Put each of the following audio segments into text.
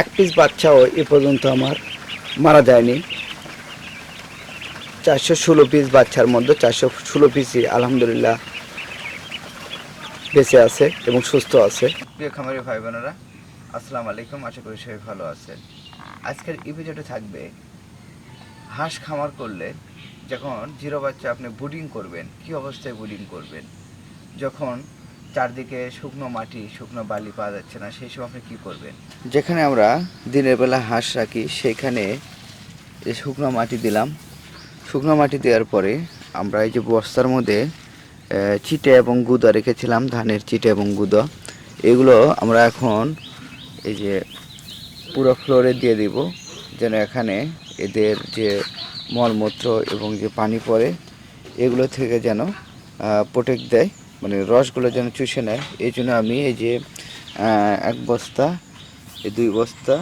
এক পিস বাচ্চাও এ পর্যন্ত আমার মারা যায়নি। চারশো ষোলো পিস বাচ্চার মধ্যে চারশো ষোলো পিসই আলহামদুলিল্লাহ বেঁচে আছে এবং সুস্থ আছে। প্রিয় খামারি ভাই বোনেরা আসসালামু আলাইকুম। আশা করি সবাই ভালো আছেন। আজকের এপিসোডে থাকবে হাঁস খামার করলে যখন জিরো বাচ্চা আপনি বুডিং করবেন, কি অবস্থায় বুডিং করবেন? যখন চারদিকে শুকনো মাটি, শুকনো বালি পাওয়া যাচ্ছে না। সেই সময় আপনি কী করবেন? যেখানে আমরা দিনের বেলা হাঁস রাখি, সেখানে শুকনো মাটি দিলাম। শুকনো মাটি দেওয়ার পরে আমরা এই যে বস্তার মধ্যে চিটে এবং গুঁদা রেখেছিলাম, ধানের চিটে এবং গুঁদা। এগুলো আমরা এখন এই যে পুরো ফ্লোরে দিয়ে দিব, যেন এখানে এদের যে মলমূত্র এবং যে পানি পড়ে, এগুলো থেকে যেন প্রোটেক্ট দেয়। মানে রসগুলো যেন চুষে নেয়, এই জন্য আমি এই যে এক বস্তা, এই দুই বস্তা,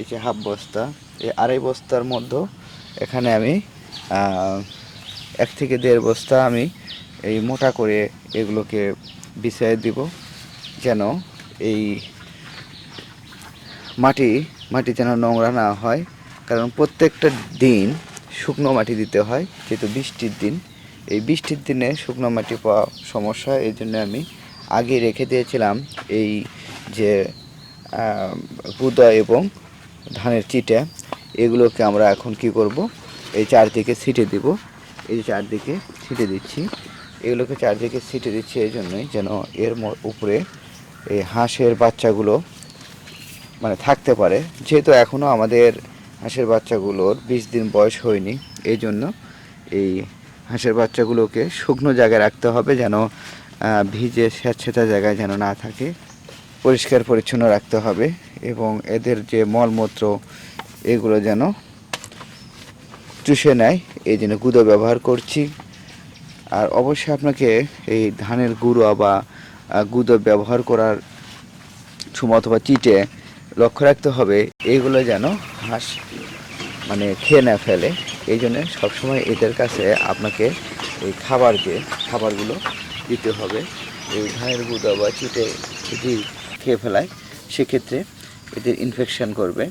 এই যে হাফ বস্তা, এই আড়াই বস্তার মধ্যে এখানে আমি এক থেকে দেড় বস্তা আমি এই মোটা করে এগুলোকে বিছিয়ে দিব, যেন এই মাটি মাটি যেন নোংরা না হয়। কারণ প্রত্যেকটা দিন শুকনো মাটি দিতে হয়, যেহেতু বৃষ্টির দিন। এই বৃষ্টির দিনে শুকনো মাটি পাওয়া সমস্যা, এই জন্য আমি আগে রেখে দিয়েছিলাম এই যে গুদা এবং ধানের চিটা। এগুলোকে আমরা এখন কি করব? এই চারদিকে ছিটে দিব। এই চারদিকে ছিটে দিচ্ছি। এগুলোকে চারদিকে ছিটে দিচ্ছি এই জন্যই যেন এর উপরে এই হাঁসের বাচ্চাগুলো মানে থাকতে পারে। যেহেতু এখনও আমাদের হাঁসের বাচ্চাগুলোর বিশ দিন বয়স হয়নি, এই জন্য এই হাঁসের বাচ্চাগুলোকে শুকনো জায়গায় রাখতে হবে যেন ভিজে স্যাঁতসেঁতা জায়গায় যেন না থাকে। পরিষ্কার পরিচ্ছন্ন রাখতে হবে এবং এদের যে মলমূত্র, এগুলো যেন চুষে নেয়। এই জন্য গুঁড়ো ব্যবহার করছি। আর অবশ্যই আপনাকে এই ধানের গুঁড়ো বা গুঁড়ো ব্যবহার করার সময় অথবা চিটে লক্ষ্য রাখতে হবে। এগুলো যেন হাঁস মানে খেয়ে না ফেলে। এই জন্য সবসময় এদের কাছে আপনাকে এই খাবার যে খাবারগুলো দিতে হবে। এই ধানের গুঁড়ো বা চিটে যদি খেয়ে ফেলায়, সেক্ষেত্রে এদের ইনফেকশন করবে।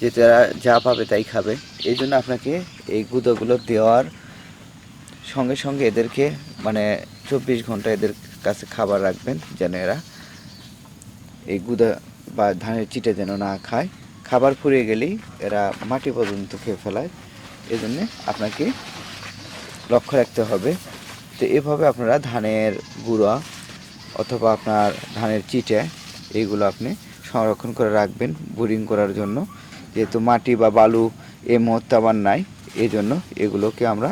যে তারা যা পাবে তাই খাবে। এই জন্য আপনাকে এই গুঁড়োগুলো দেওয়ার সঙ্গে সঙ্গে এদেরকে মানে চব্বিশ ঘণ্টা এদের কাছে খাবার রাখবেন, যেন এরা এই গুদা বা ধানের চিটে যেন না খায়। খাবার ফুরিয়ে গেলেই এরা মাটি পর্যন্ত খেয়ে ফেলায়। এই জন্যে আপনাকে লক্ষ্য রাখতে হবে তো এভাবে আপনারা ধানের গুঁড়া অথবা আপনার ধানের চিটে এইগুলো আপনি সংরক্ষণ করে রাখবেন, বোরিং করার জন্য। যেহেতু মাটি বা বালু এ মুহূর্তে আবার নাই এই জন্য এগুলোকে আমরা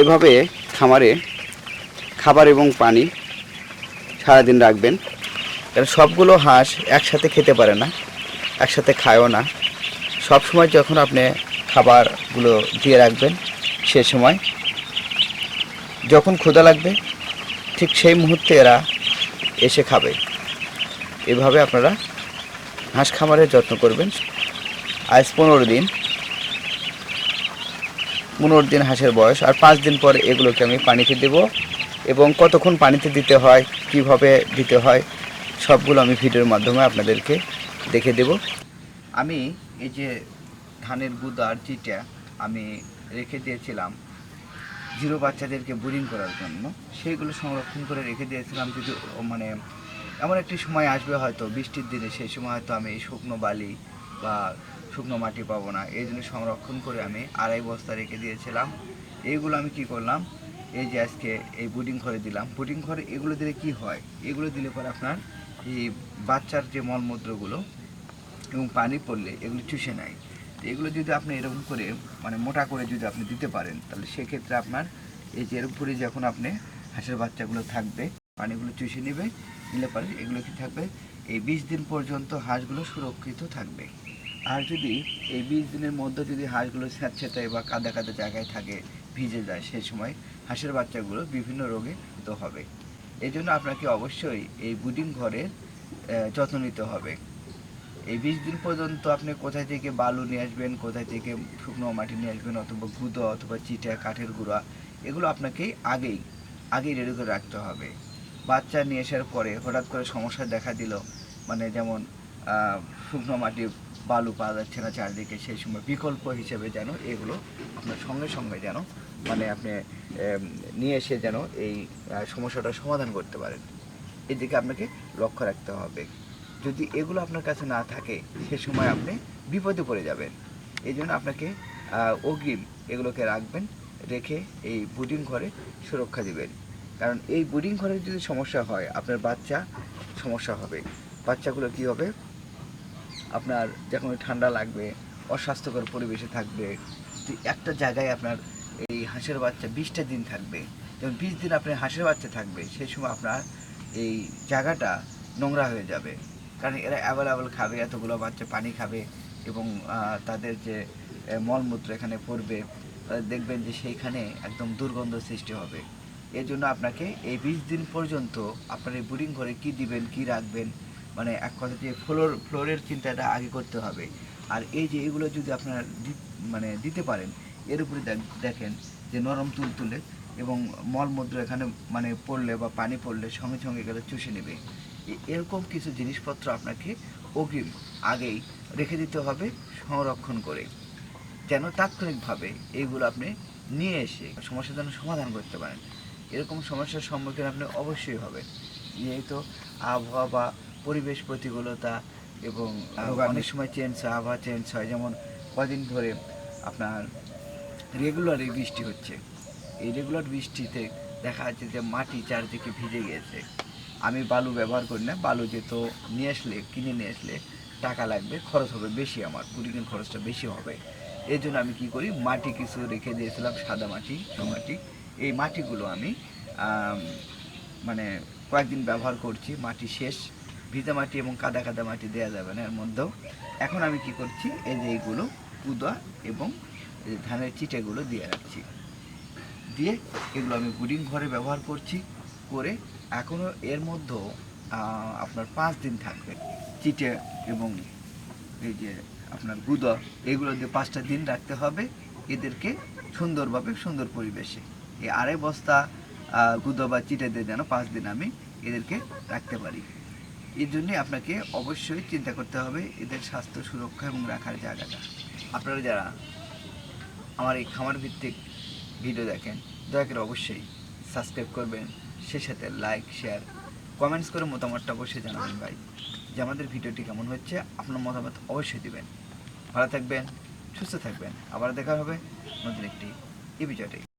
এভাবে খামারে খাবার এবং পানি সারাদিন রাখবেন। কারণ সবগুলো হাঁস একসাথে খেতে পারে না, একসাথে খায়ও না। সব সময় যখন আপনি খাবারগুলো দিয়ে রাখবেন, সে সময় যখন ক্ষুধা লাগবে, ঠিক সেই মুহূর্তে এরা এসে খাবে। এভাবে আপনারা হাঁস খামারের যত্ন করবেন। আজ পনেরো দিন পনেরো দিন হাঁসের বয়স। আর পাঁচ দিন পর এগুলোকে আমি পানিতে দেব। এবং কতক্ষণ পানিতে দিতে হয়, কীভাবে দিতে হয়, সবগুলো আমি ভিডিওর মাধ্যমে আপনাদেরকে দেখে দেব। আমি এই যে ধানের গুদার চিটা আমি রেখে দিয়েছিলাম জিরো বাচ্চাদেরকে বোরিং করার জন্য। সেইগুলো সংরক্ষণ করে রেখে দিয়েছিলাম যদি মানে এমন একটি সময় আসবে হয়তো, বৃষ্টির দিনে সেই সময় হয়তো আমি শুকনো বালি বা শুকনো মাটি পাবো না। এই জন্য সংরক্ষণ করে আমি আড়াই বস্তা রেখে দিয়েছিলাম। এইগুলো আমি কি করলাম এই যে আজকে এই বুডিং ঘরে দিলাম। বুডিং ঘরে এগুলো দিলে কি হয়? এগুলো দিলে পরে আপনার এই বাচ্চার যে মলমূত্রগুলো এবং পানি পড়লে এগুলো চুষে নেয়। তো এগুলো যদি আপনি এরকম করে মানে মোটা করে যদি আপনি দিতে পারেন, তাহলে সেক্ষেত্রে আপনার এই যে এর উপরে যখন আপনি হাঁসের বাচ্চাগুলো থাকবে, পানিগুলো চুষে নেবে, নিলে পরে এগুলো কি থাকবে? এই বিশ দিন পর্যন্ত হাঁসগুলো সুরক্ষিত থাকবে। আর যদি এই বিশ দিনের মধ্যে যদি হাঁসগুলো স্যাঁতস্যাঁতে বা কাদা কাদা জায়গায় থাকে ভিজে যায় সেই সময় হাঁসের বাচ্চাগুলো বিভিন্ন রোগে তো হবে। এই জন্য আপনাকে অবশ্যই এই বুডিং ঘরের যত্ন নিতে হবে। এই বিশ দিন পর্যন্ত আপনি কোথায় থেকে বালু নিয়ে আসবেন, কোথায় থেকে শুকনো মাটি নিয়ে আসবেন, অথবা গুঁদো অথবা চিটা কাঠের গুঁড়া, এগুলো আপনাকে আগেই আগেই রেডি করে রাখতে হবে। বাচ্চা নিয়ে আসার পরে হঠাৎ করে সমস্যা দেখা দিল মানে যেমন শুকনো মাটি বালু পাওয়া যাচ্ছে না চারদিকে সেই সময় বিকল্প হিসেবে যেন এগুলো আপনার সঙ্গে সঙ্গে যেন মানে আপনি নিয়ে এসে যেন এই আহ, সমস্যাটার সমাধান করতে পারেন। এদিকে আপনাকে লক্ষ্য রাখতে হবে যদি এগুলো আপনার কাছে না থাকে সে সময় আপনি বিপদে পড়ে যাবেন। এই জন্য আপনাকে অগ্রিম এগুলোকে রাখবেন রেখে এই বুডিং ঘরে সুরক্ষা দিবেন। কারণ এই বুডিং ঘরের যদি সমস্যা হয় আপনার বাচ্চা সমস্যা হবে। বাচ্চাগুলো কি হবে? আপনার যখন ঠান্ডা লাগবে, অস্বাস্থ্যকর পরিবেশে থাকবে একটা জায়গায় আপনার এই হাঁসের বাচ্চা বিশটা দিন থাকবে। যেমন বিশ দিন আপনার হাঁসের বাচ্চা থাকবে, সেই সময় আপনার এই জায়গাটা নোংরা হয়ে যাবে। কারণ এরা অ্যাভেলেবেল খাবে, এতগুলো বাচ্চা পানি খাবে এবং তাদের যে মলমূত্র এখানে পড়বে দেখবেন যে সেইখানে একদম দুর্গন্ধ সৃষ্টি হবে। এর জন্য আপনাকে এই বিশ দিন পর্যন্ত আপনার এই বোরিং ঘরে কি দিবেন, কি রাখবেন মানে এক কথা যে ফ্লোর, ফ্লোরের চিন্তাটা আগে করতে হবে। আর এই যে এগুলো যদি আপনারা মানে দিতে পারেন, এর উপরে দেখ- দেখেন যে নরম তুল তুলে এবং মলমূত্র এখানে মানে পড়লে বা পানি পড়লে সঙ্গে সঙ্গে গেলে চুষে নেবে। এরকম কিছু জিনিসপত্র আপনাকে অগ্রিম আগেই রেখে দিতে হবে সংরক্ষণ করে। যেন তাৎক্ষণিকভাবে এইগুলো আপনি নিয়ে এসে সমস্যার জন্য সমাধান করতে পারেন। এরকম সমস্যার সম্মুখীন আপনি অবশ্যই হবেন। যেহেতু আবহাওয়া বা পরিবেশ প্রতিকূলতা এবং অনেক সময় চেঞ্জ হয় আবহাওয়া চেঞ্জ হয়। যেমন কদিন ধরে আপনার রেগুলারই বৃষ্টি হচ্ছে। এই রেগুলার বৃষ্টিতে দেখা যাচ্ছে যে মাটি চারদিকে ভিজে গিয়েছে আমি বালু ব্যবহার করি না। বালু যেহেতু নিয়ে আসলে কিনে নিয়ে আসলে টাকা লাগবে খরচ হবে বেশি আমার। কুড়িদিন খরচটা বেশি হবে। এই জন্য আমি কি করি মাটি কিছু রেখে দিয়েছিলাম সাদা মাটি মাটি। এই মাটিগুলো আমি মানে কয়েকদিন ব্যবহার করছি। মাটি শেষ ভিজা মাটি এবং কাদা কাদা মাটি দেওয়া যাবে না এর মধ্যেও। এখন আমি কি করছি? এই যে এইগুলো কুদা এবং ধানের চিটেগুলো দিয়ে রাখছি। দিয়ে এগুলো আমি বুডিং ঘরে ব্যবহার করছি, করে এখনও এর মধ্যেও আপনার পাঁচ দিন থাকবে। চিটে এবং এই যে আপনার গুদা, এগুলো দিয়ে পাঁচটা দিন রাখতে হবে। এদেরকে সুন্দরভাবে সুন্দর পরিবেশে। এই আড়াই বস্তা গুদা বা চিটে দিয়ে যেন পাঁচ দিন আমি এদেরকে রাখতে পারি। এর জন্যে আপনাকে অবশ্যই চিন্তা করতে হবে এদের স্বাস্থ্য সুরক্ষা এবং রাখার জায়গাটা। আপনারা যারা আমার এই খামার ভিত্তিক ভিডিও দেখেন, দয়া করে অবশ্যই সাবস্ক্রাইব করবেন সে সাথে লাইক শেয়ার কমেন্টস করে মতামতটা অবশ্যই জানাবেন ভাই, যে আমাদের ভিডিওটি কেমন হচ্ছে, আপনার মতামত অবশ্যই দেবেন। ভালো থাকবেন, সুস্থ থাকবেন। আবার দেখা হবে নতুন একটি এই ভিডিওতে।